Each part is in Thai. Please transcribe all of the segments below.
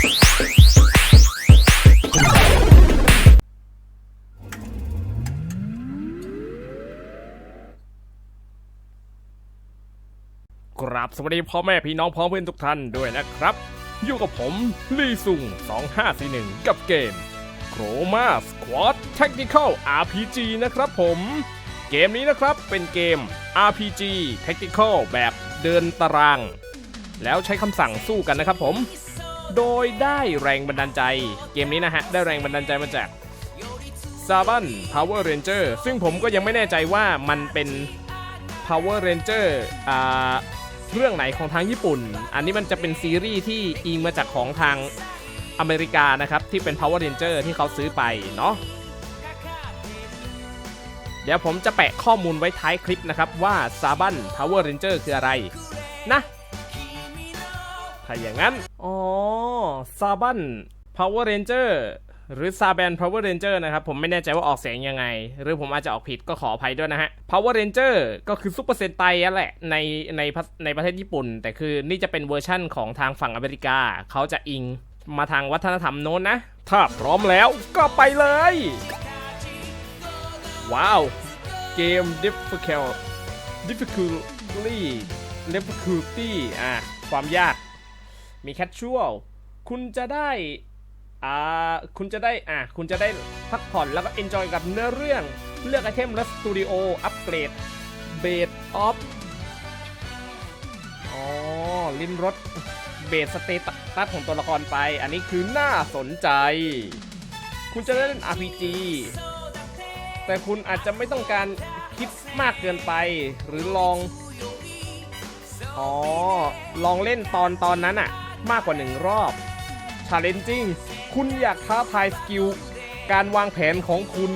กราบสวัสดีพ่อแม่พี่น้องพ้องเพื่อนทุกท่านด้วยนะครับ อยู่กับผม ลีซุง 2541 กับเกม Chroma Squad Tactical RPG นะครับผม เกมนี้นะครับเป็นเกม RPG Tactical แบบเดินตาราง แล้วใช้คำสั่งสู้กันนะครับผม โดยได้แรงบันดาลใจ เกมนี้นะฮะ ได้แรงบันดาลใจมาจากซาบัน Power Ranger ซึ่งผมก็ยังไม่แน่ใจว่ามันเป็น Power Ranger อ่าเรื่องไหนของทางญี่ปุ่น อันนี้มันจะเป็นซีรีส์ที่อิงมาจากของทางอเมริกานะครับ ที่เป็น Power Ranger ที่เขาซื้อไปเนาะเดี๋ยวผมจะแปะข้อมูลไว้ท้ายคลิปนะครับว่า s a b a n Power Ranger คืออะไรนะ ถ้าอย่างนั้น อ๋อ s a b a n Power Ranger หรือ s a b a n Power Ranger นะครับ ผมไม่แน่ใจว่าออกเสียงยังไง หรือผมอาจจะออกผิดก็ขออภัยด้วยนะฮะ Power Ranger ก็คือซุปเปอร์เซนไตนั่นแหละ ในในในประเทศญี่ปุ่น แต่คือนี่จะเป็นเวอร์ชั่นของทางฝั่งอเมริกา เขาจะอิงมาทางวัฒนธรรมโน้นนะ ถ้าพร้อมแล้วก็ไปเลย ว้าว เกม difficult difficulty difficulty อะ ความยาก มี casual คุณจะได้อ่าคุณจะได้อะคุณจะได้พักผ่อนแล้วก็ enjoy กับเนื้อเรื่อง เลือกไอเทมและสตูดิโออัปเกรดเบสออฟอ๋อลิมรสเบสสเตตัสของตัวละครไป อันนี้คือน่าสนใจ คุณจะได้เล่น RPG แต่คุณอาจจะไม่ต้องการคิดมากเกินไปหรือลอง อ๋อ ลองเล่นตอนตอนนั้นอะ มากกว่าหนึ่งรอบ Challenging คุณอยากท้าทายสกิลการวางแผนของคุณ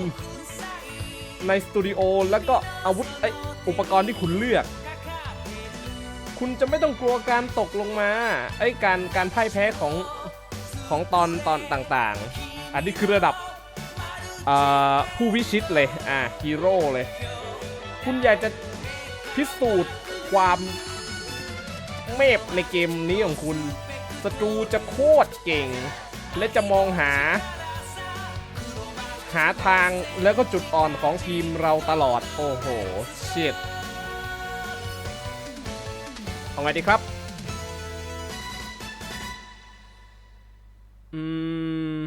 ในสตูดิโอแล้วก็อาวุธเอ้ยอุปกรณ์ที่คุณเลือก คุณจะไม่ต้องกลัวการตกลงมาไอ้การการพ่ายแพ้ของของตอนตอนต่างๆ อันนี้คือระดับผู้วิชิตเลย อ่าฮีโร่เลย คุณอยากจะพิสูจน์ความเมพในเกมนี้ของคุณ ศัตรูจะโคตรเก่ง และจะมองหา หาทางแล้วก็จุดอ่อนของทีมเราตลอด โอ้โหเชิดเอาไงดีครับ อืม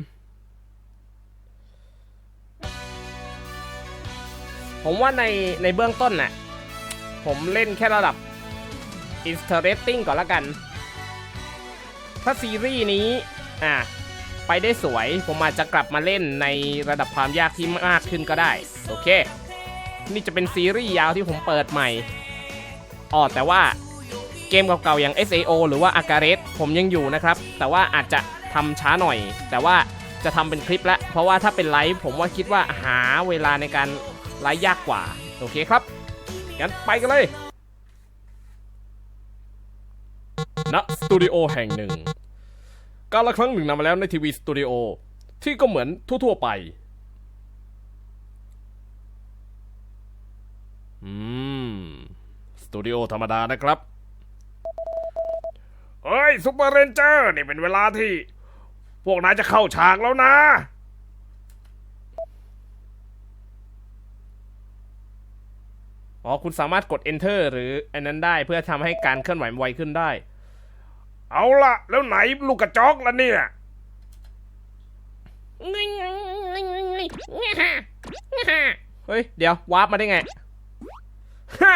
ผมว่าในในเบื้องต้นน่ะ ผมเล่นแค่ระดับ interesting ก่อนละกัน ถ้าซีรีส์นี้อะไปได้สวย ผมอาจจะกลับมาเล่นในระดับความยากที่มากขึ้นก็ได้ โอเค นี่จะเป็นซีรีส์ยาวที่ผมเปิดใหม่อ๋อแต่ว่าเกมเก่าๆอย่าง SAO หรือว่า a g a r e s ผมยังอยู่นะครับ แต่ว่าอาจจะทำช้าหน่อย แต่ว่าจะทำเป็นคลิปแล้วเพราะว่าถ้าเป็นไลฟ์ผมว่าคิดว่าหาเวลาในการไลฟ์ยากกว่า โอเคครับงั้นไปกันเลย ณสตูดิโอแห่งหนึ่ง การละครั้งหนึ่งนำมาแล้วในทีวีสตูดิโอที่ก็เหมือนทั่วๆไป อืม สตูดิโอธรรมดานะครับ เฮ้ยซุปเปอร์เรนเจอร์นี่เป็นเวลาที่ พวกนายจะเข้าฉากแล้วนะ อ๋อ คุณสามารถกด enter หรืออันนั้นได้เพื่อทำให้การเคลื่อนไหวไวขึ้นได้ เอาละแล้วไหนลูกกระจอกล่ะเนี่ยเฮ้ย เดี๋ยววาร์ปมาได้ไงฮ่า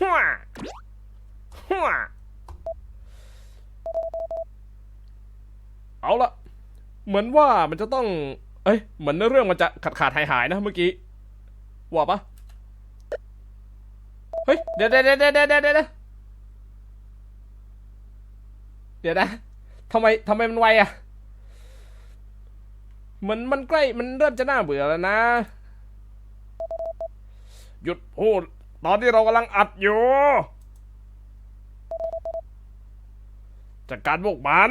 ฮ่าฮ่าเอาละเหมือนว่ามันจะต้อง เอ้ย เหมือนเรื่องมันจะขาดขาดหายหายๆนะเมื่อกี้ว่าปะเฮ้ย เดี๋ยวเดี๋ยวเดี๋ยวเดี๋ยวเดี๋ยว เดี๋ยวนะทำไมทำไมมันไวอะเหมือนมันใกล้มันเริ่มจะน่าเบื่อแล้วนะ หยุดพูด ตอนที่เรากำลังอัดอยู่จัดการพวกมัน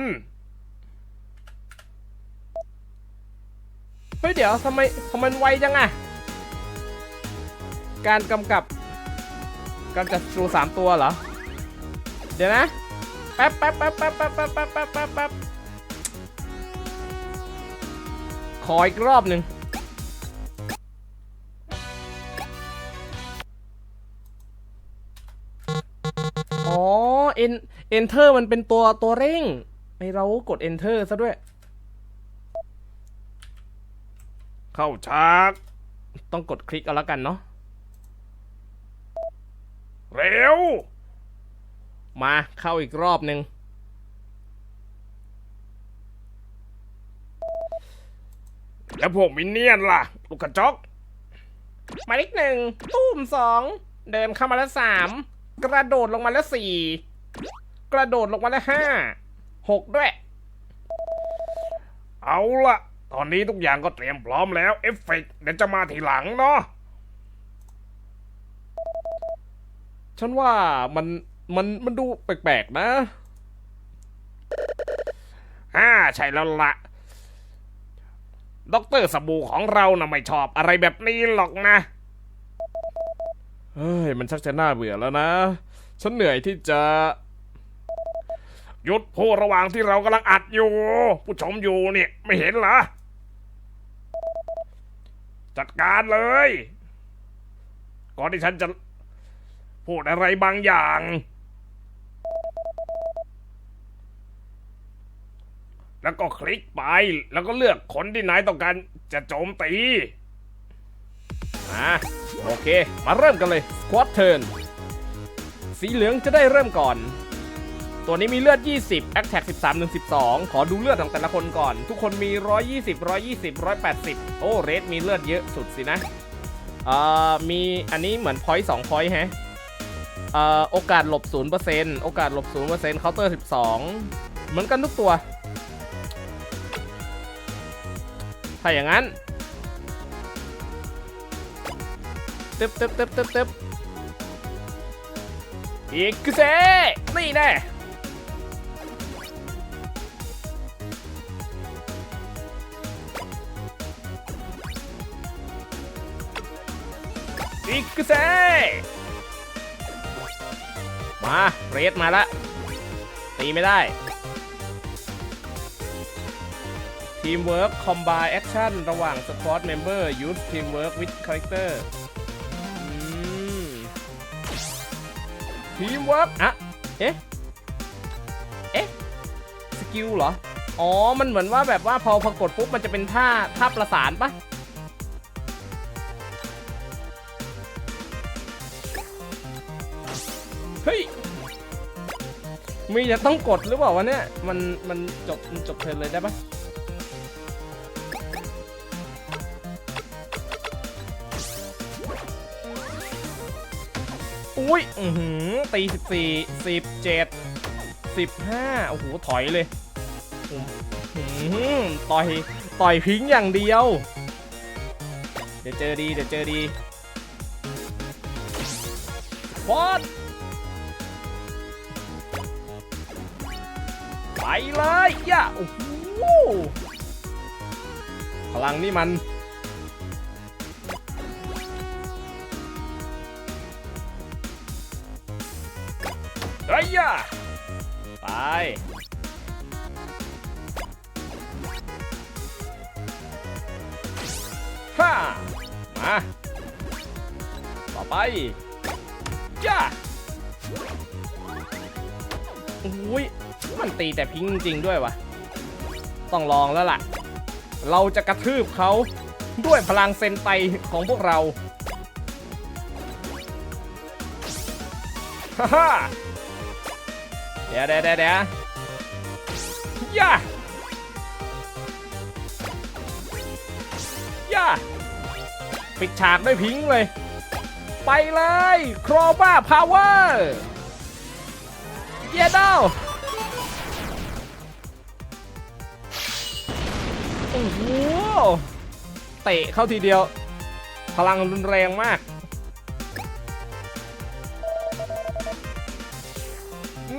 เฮ้ยเดี๋ยวทำไมทำไมมันไวจังอะการกำกับ การจัดสูสามตัวเหรอ เดี๋ยวนะ แป๊บแป๊บแป๊บแป๊บแป๊บแป๊บแป๊บแป๊บแป๊บแป๊บขออีกรอบหนึ่งอ๋อ en enter มันเป็นตัวตัวเร่งไอเรากด enter ซะด้วย เข้าฉาก ต้องกดคลิกเอาล้วกันเนาะ เร็ว มาเข้าอีกรอบหนึ่งแล้วพวกมินเนี่ยนล่ะ ลูกกระจอกหมายเลขหนึ่งตุ้มสองเดินเข้ามาแล้วสามกระโดดลงมาแล้วสี่กระโดดลงมาแล้วห้าหกด้วย เอาล่ะตอนนี้ทุกอย่างก็เตรียมพร้อมแล้ว เอฟเฟกต์เดี๋ยวจะมาทีหลังเนาะฉันว่ามัน มันมันดูแปลกๆนะ อ่าใช่แล้วละด็อกเตอร์สบู่ของเรานะ่ะไม่ชอบอะไรแบบนี้หรอกนะ เฮ้ย มันชักจะน่าเบื่อแล้วนะ ฉันเหนื่อยที่จะหยุดพูดระหว่างที่เรากำลังอัดอยู่ ผู้ชมอยู่เนี่ยไม่เห็นเหรอ จัดการเลย ก่อนที่ฉันจะพูดอะไรบางอย่าง แล้วก็คลิกไป แล้วก็เลือกคนที่นายต้องการจะโจมตีอ่าโอเค มาเริ่มกันเลยควอเทิร์นสีเหลืองจะได้เริ่มก่อน ตัวนี้มีเลือด 20 Attack 13 1 12 ขอดูเลือดของแต่ละคนก่อน ทุกคนมี 120 120 180 โอ้เรดมีเลือดเยอะสุดสินะเอ่อมีอันนี้เหมือนพอยต์2พอยต์แฮะเอ่อโอกาสหลบ 0%โอกาสหลบ0%เคาน์เตอร์12 เหมือนกันทุกตัว ถ้าอย่างนั้นตึ๊บตึ๊บตึ๊บตึ๊บตึ๊บอีกเซนี่แน่อีกเซมา เรดมาละตีไม่ได้ ทีมเวิร์กคอมบ n แอคชั่นระหว่างสปอร์ตเมมเบอร์ยูททีมเวิร์กวิดคาแรคเตอร์ทีมเวิร์กอะเอ๊ะ เอ๊ะ สกิลเหรอ อ๋อ มันเหมือนว่าแบบว่าพอพอกดปุ๊บ มันจะเป็นท่าท่าประสานปะเฮ้ย มีจะต้องกดหรือเปล่าวะเนี่ย มันมันจบมันจบเทินเลยได้ปะ อุ้ยอือหือตีสิบสี่สิบเจ็ดสิบห้าโอ้โห ถอยเลยหือต่อย ต่อยพิงอย่างเดียว เดี๋ยวเจอดี เดี๋ยวเจอดีพอดไปเลยย่าโอ้โหพลังนี่มัน ยาไป ฮ่า มา ต่อไปย่าโอ้ย มันตีแต่พิงจริงด้วยวะ ต้องลองแล้วล่ะ เราจะกระทืบเขาด้วยพลังเซนไตของพวกเรา ฮ่า ดี๋ยวเดี๋ยวเดี๋ยวเดะยวย่าย่าปิดฉากด้วยพิงเลย ไปเลยโครบ้าพาวเวอร์เยดาวโอ้โหเตะเข้าทีเดียว พลังรุนแรงมาก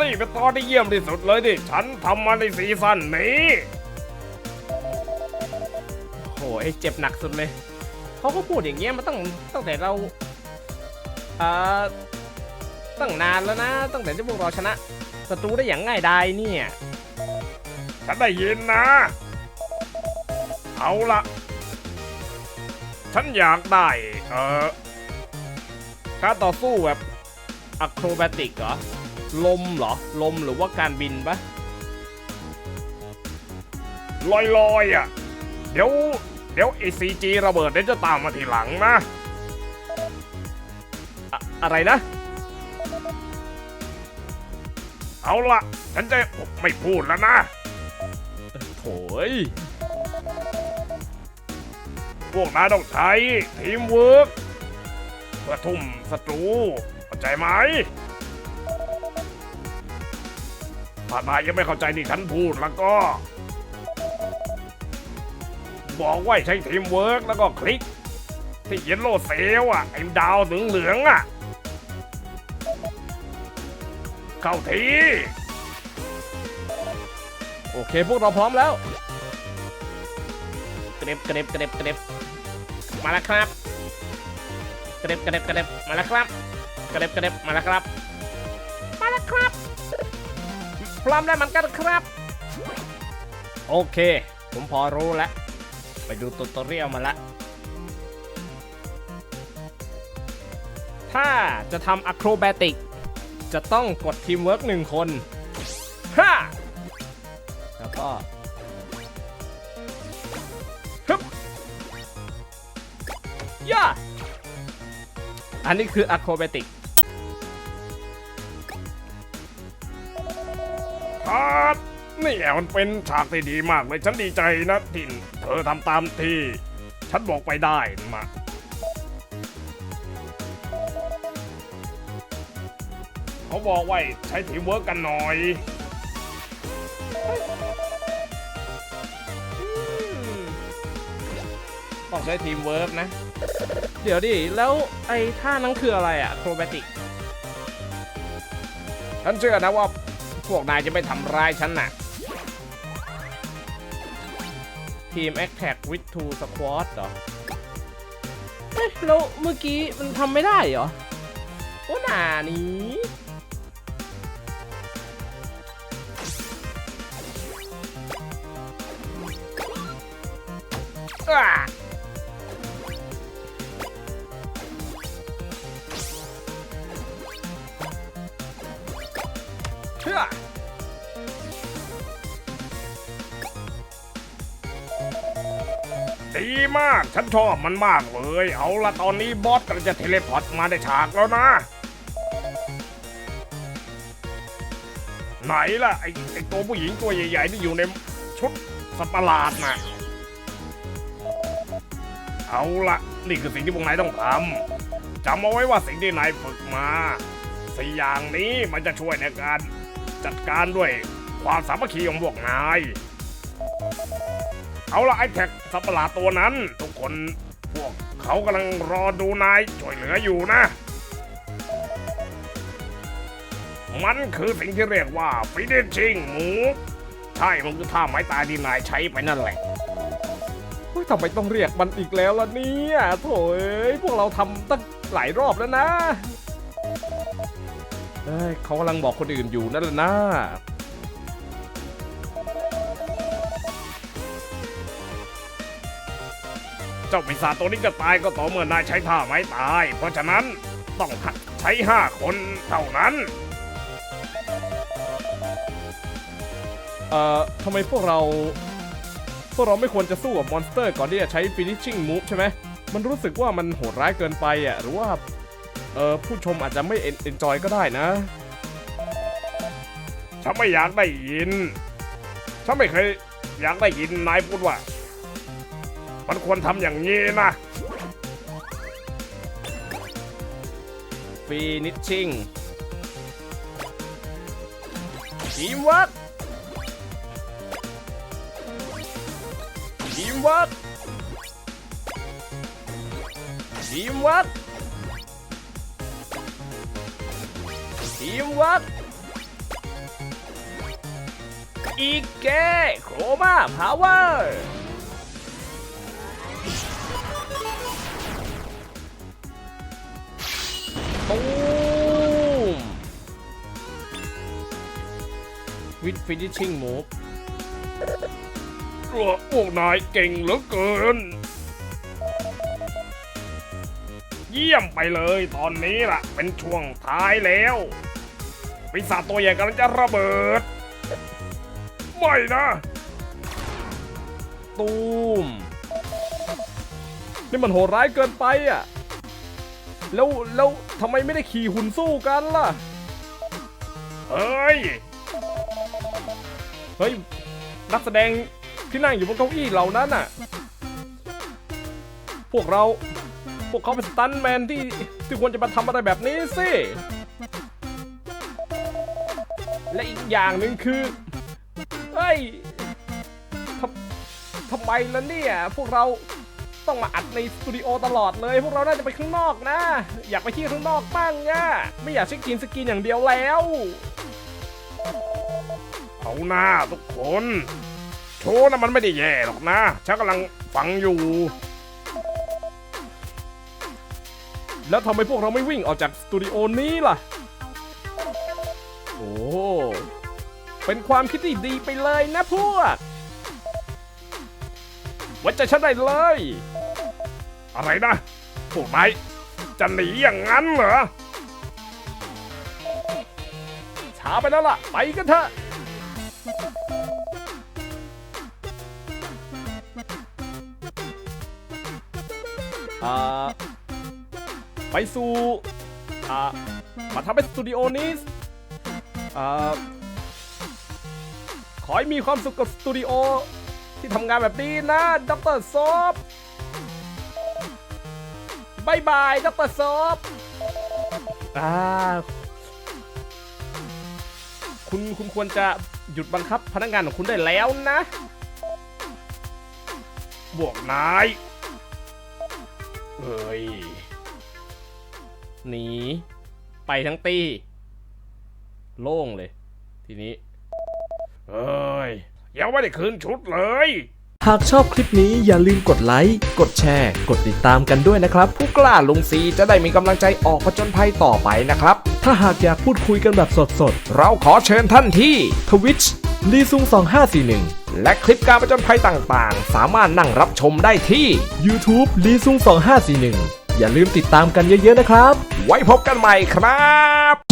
นี่เป็นตอนที่เยี่ยมที่สุดเลยที่ฉันทำมาในซีซั่นนี้โอ้ยเจ็บหนักสุดเลย เขาก็พูดอย่างเงี้ยมาตั้งตั้งแต่เราอ่าตั้งนานแล้วนะ ตั้งแต่ที่พวกเราชนะศัตรูได้อย่างง่ายดายเนี่ยฉันได้ยินนะ เอาละฉันอยากได้เออการต่อสู้แบบอะโครแบติกเหรอ ลมเหรอ ลมหรือว่าการบินปะลอยลอยๆอะ เดี๋ยว เดี๋ยวไอซีจีระเบิดเดี๋ยวจะตามมาทีหลังนะอะอะไรนะ เอาละฉันจะไม่พูดแล้วนะโถยพวกนายต้องใช้ทีมเวิร์กเพื่อทุ่มศัตรูเข้าใจไหม ถ้านายยังไม่เข้าใจที่ฉันพูดแล้วก็ บอกว่าให้ใช้ทีมเวิร์กแล้วก็คลิก ที่เยลโล่เซลอะ ไอ้ดาวเหลืองเหลืองๆอะ เข้าที โอเค พวกเราพร้อมแล้วเกร็บเกร็บเกร็บเกร็บมาแล้วครับเกร็บเกร็บเกร็บมาแล้วครับเกร็บเกร็บมาแล้วครับ มาแล้วครับพ ร้อมแล้วเหมันกันครับ โอเค ผมพอรู้แล้ว ไปดูตัวตัวเรียวมาละ ถ้าจะทำอะโครแบติก จะต้องกดทีมเวิร์กหนึ่งคนห้าแล้วก็ฮึบย่าอันนี้คืออะโครแบติก ครับนี่แหละมันเป็นฉากที่ดีมากเลยฉันดีใจนะที่เธอทำตามที่ ฉันบอกไปได้มาเขาบอกไว้ใช้ทีมเวิร์กกันหน่อยต้องใช้ทีมเวิร์กนะ เดี๋ยวดิ แล้วไอ้ท่านั้นคืออะไรอะโครแบติก ฉันเชื่อนะว่า พวกนายจะไม่ทำร้ายฉันน่ะทีม Attack with two squad เหรอเฮ้ยแล้วเมื่อกี้มันทำไม่ได้เหรอ โอ้หนานี้ ฉันชอบมันมากเลย เอาละตอนนี้บอสกำลังจะเทเลพอร์ตมาในฉากแล้วนะ ไหนล่ะไอไอตัวผู้หญิงตัวใหญ่ๆที่อยู่ในชุดสัตว์ประหลาดนะเอาละนี่คือสิ่งที่พวกนายต้องทำจำเอาไว้ว่าสิ่งที่นายฝึกมาสี่อย่างนี้มันจะช่วยในการจัดการด้วยความสามัคคีของพวกนาย เอาละไอ้แท็กสัตว์ประหลาดตัวนั้น ทุกคนพวกเขากำลังรอดูนายช่วยเหลืออยู่นะ มันคือสิ่งที่เรียกว่าฟินิชชิ่งหมู ใช่ มันคือท่าไม้ตายที่นายใช้ไปนั่นแหละเฮ้ยทำไมต้องเรียกมันอีกแล้วล่ะเนี่ยโถเอ้ยพวกเราทำตั้งหลายรอบแล้วนะเอ้ยเขากำลังบอกคนอื่นอยู่นั่นแหละนะ เจ้าปีศาจตัวนี้จะตายก็ต่อเมื่อนายใช้ท่าไม้ตาย เพราะฉะนั้นต้องใช้ห้าคนเท่านั้น เอ่อทำไมพวกเรา พวกเราไม่ควรจะสู้กับมอนสเตอร์ก่อนที่จะใช้ finishing move ใช่ไหม มันรู้สึกว่ามันโหดร้ายเกินไปอะ หรือว่า เอ่อ ผู้ชมอาจจะไม่เอนจอยก็ได้นะ ฉันไม่อยากได้ยิน ฉันไม่เคยอยากได้ยินนายพูดว่า มันควรทำอย่างนี้นะฟีนิชชิ่งทีมวัดทีมวัดทีมวัดทีมวัดอีกแกโคมาพาวเวอร์ with finishing move เออพวกนายเก่งเหลือเกิน เยี่ยมไปเลยตอนนี้ล่ะ เป็นช่วงท้ายแล้วปีศาจตัวใหญ่กำลังจะระเบิด ไม่นะ ตูม นี่มันโหดร้ายเกินไปอะ แล้วแล้วทำไมไม่ได้ขี่หุ่นสู้กันล่ะ เฮ้ย เฮ้ย นักแสดงที่นั่งอยู่บนเก้าอี้เหล่านั้นน่ะ พวกเรา พวกเขาเป็นสตันแมนที่ที่ควรจะมาทำอะไรแบบนี้สิ และอีกอย่างหนึ่งคือ เฮ้ยทำทำไมล่ะเนี่ย พวกเราต้องมาอัดในสตูดิโอตลอดเลย พวกเราน่าจะไปข้างนอกนะ อยากไปที่ข้างนอกบ้างเนี่ยไม่อยากเช็คกินสกินอย่างเดียวแล้ว เอาหน้าทุกคน โชว์นะมันไม่ได้แย่หรอกนะฉันกำลังฟังอยู่ แล้วทำไมพวกเราไม่วิ่งออกจากสตูดิโอนี้ล่ะ โอ้ เป็นความคิดที่ดีไปเลยนะพวกว้ใจฉันได้เลย อะไรนะพวกนายจะหนีอย่างนั้นเหรอช้าไปแล้วล่ะ ไปกันเถอะ อ่าไปสู่อ่ามาทำเป็นสตูดิโอนี้อ่าขอให้มีความสุขกับสตูดิโอที่ทำงานแบบนี้นะดรซอฟบายบายดรซอฟอ่าคุณคุณควรจะหยุดบังคับพนักงานของคุณได้แล้วนะ บวกนาย เอ้ย หนี ไปทั้งตีโล่งเลย ทีนี้ เอ้ย ยังไม่ได้คืนชุดเลย หากชอบคลิปนี้อย่าลืมกดไลค์ กดแชร์ กดติดตามกันด้วยนะครับ ผู้กล้าลงสีจะได้มีกำลังใจออกผจญภัยต่อไปนะครับ ถ้าหากอยากพูดคุยกันแบบสดเราขอเชิญท่านที่ๆ Twitch ลีซุง 2541 และคลิปการผจนภัยต่างๆ สามารถนั่งรับชมได้ที่ YouTube ลีซุง 2541 อย่าลืมติดตามกันเยอะๆนะครับ ไว้พบกันใหม่ครับ